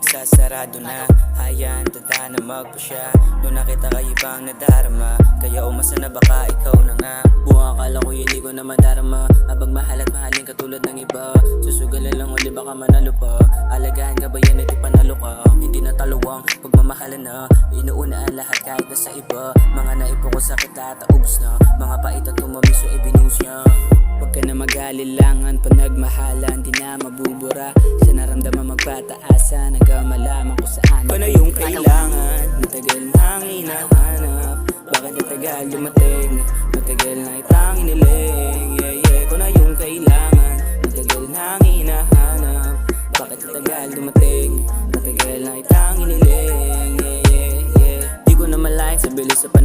magsasarado na. Hayaan tanda na magpasya. Nung nakita kayo bang nadarama. Kaya umasa na baka ikaw na nga. Buong akala ko hindi ko na madarama. Habang mahal at mahalin katulad ng iba. Susugalan lang uli baka manalo pa. Alagaan ka ba yan ka Hindi na taluwang. Pagmamahalan na Inuuna ang lahat kahit na sa iba. Mga naipo ko sakit lahat ubus na. Mga pait at tumamiso ibinus niya. Huwag ka na mag-alilangan Pag nagmahalan di na mabubura. Sa naramdaman magpataasa Hanggang malaman kung saan. Ano yung kailangan? Matagal nang hinahanap. Bakit natagal dumating. Matagal na itang iniling Yeah yeah Ko na yung kailangan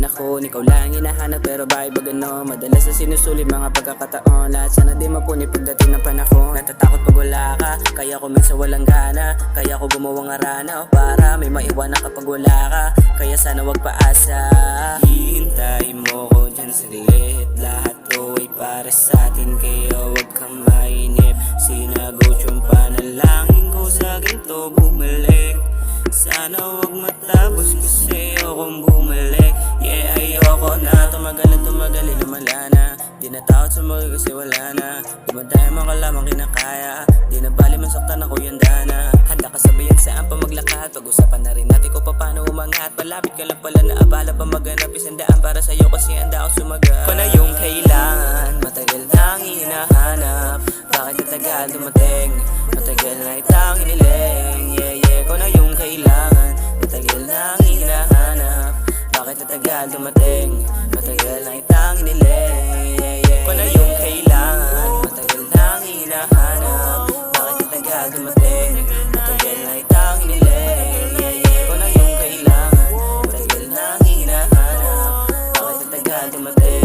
panahon Ikaw lang hinahanap pero bakit ba gano Madalas na sinusulit mga pagkakataon. Lahat sana di mapuni pagdating ng panahon. Natatakot pag wala ka Kaya ko minsan walang gana. Kaya ko gumawa ng arana oh, Para may maiwanan kapag wala ka. Kaya sana wag paasa. Hihintay mo ko dyan sa liit Lahat ko ay para sa atin Kaya wag kang mainip. Sinagot yung panalangin ko sa ginto bumalik. Sana wag matapos kasi akong bumalik Ayoko na Tumagal na tumagal, eh, lumala na. Di na takot sumagal kasi wala na. Dumadaya mga lamang kinakaya. Di na bali man saktan ako yung dana Handa ka sabihan saan pa maglakad Pag-usapan na rin natin kung paano umangat. Malapit ka lang pala na abala pa maganap. Isang daan para sa'yo kasi handa ako sumagat. Ko na yung kailangan. Matagal nang hinahanap. Bakit natagal dumating? Matagal na itang iniling Yeah, yeah, dumating. Matagal na itang ko na yung kailangan. Matagal nang hinahanap. Bakit natagal dumating? Matagal na itang ko na yung kailangan. Matagal nang hinahanap. Bakit natagal dumating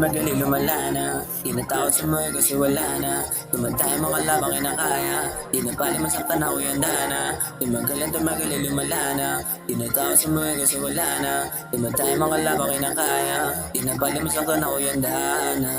Eh, lumala na. Di na takot sumoy kasi wala na. Tumantay mga labang kinakaya Di na pali masaktan ako yung dana Tumagal at tumagal eh, lumala na. Di na takot sumoy kasi wala na. Tumantay mga labang kinakaya Di na pali masaktan ako yung dana